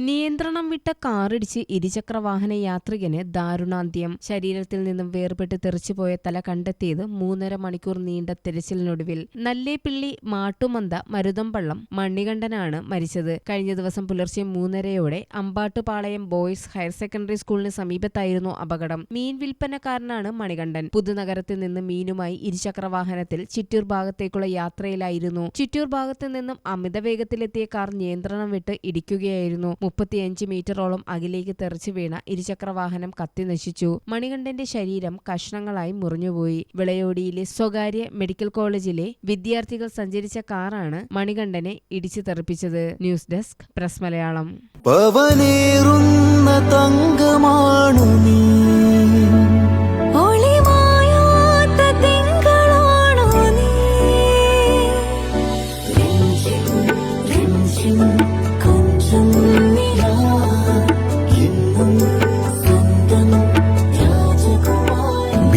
നിയന്ത്രണം വിട്ട കാറിടിച്ച് ഇരുചക്രവാഹന യാത്രികന് ദാരുണാന്ത്യം. ശരീരത്തിൽ നിന്നും വേർപെട്ട് തെറിച്ചുപോയ തല കണ്ടെത്തിയത് മൂന്നര മണിക്കൂർ നീണ്ട തെരച്ചിലിനൊടുവിൽ. നല്ലേപ്പിള്ളി മാട്ടുമന്ത മരുതമ്പള്ളം മണ്ണികണ്ഠനാണ് മരിച്ചത്. കഴിഞ്ഞ ദിവസം പുലർച്ചെ മൂന്നരയോടെ അമ്പാട്ടുപാളയം ബോയ്സ് ഹയർ സെക്കൻഡറി സ്കൂളിന് സമീപത്തായിരുന്നു അപകടം. മീൻ വിൽപ്പനക്കാരനാണ് മണികണ്ഠൻ. പുതുനഗരത്തിൽ നിന്ന് മീനുമായി ഇരുചക്രവാഹനത്തിൽ ചിറ്റൂർ ഭാഗത്തേക്കുള്ള യാത്രയിലായിരുന്നു. ചിറ്റൂർ ഭാഗത്തു നിന്നും അമിത വേഗത്തിലെത്തിയ കാർ നിയന്ത്രണം വിട്ട് ഇടിക്കുകയായിരുന്നു. മുപ്പത്തിയഞ്ച് മീറ്ററോളം അകലേക്ക് തെറിച്ചു വീണ ഇരുചക്രവാഹനം കത്തിനശിച്ചു മണികണ്ഠന്റെ ശരീരം കഷ്ണങ്ങളായി മുറിഞ്ഞുപോയി. വിളയോടിയിലെ സ്വകാര്യ മെഡിക്കൽ കോളേജിലെ വിദ്യാർത്ഥികൾ സഞ്ചരിച്ച കാറാണ് മണികണ്ഠനെ ഇടിച്ചു തെറിപ്പിച്ചത്. News desk press Malayalam.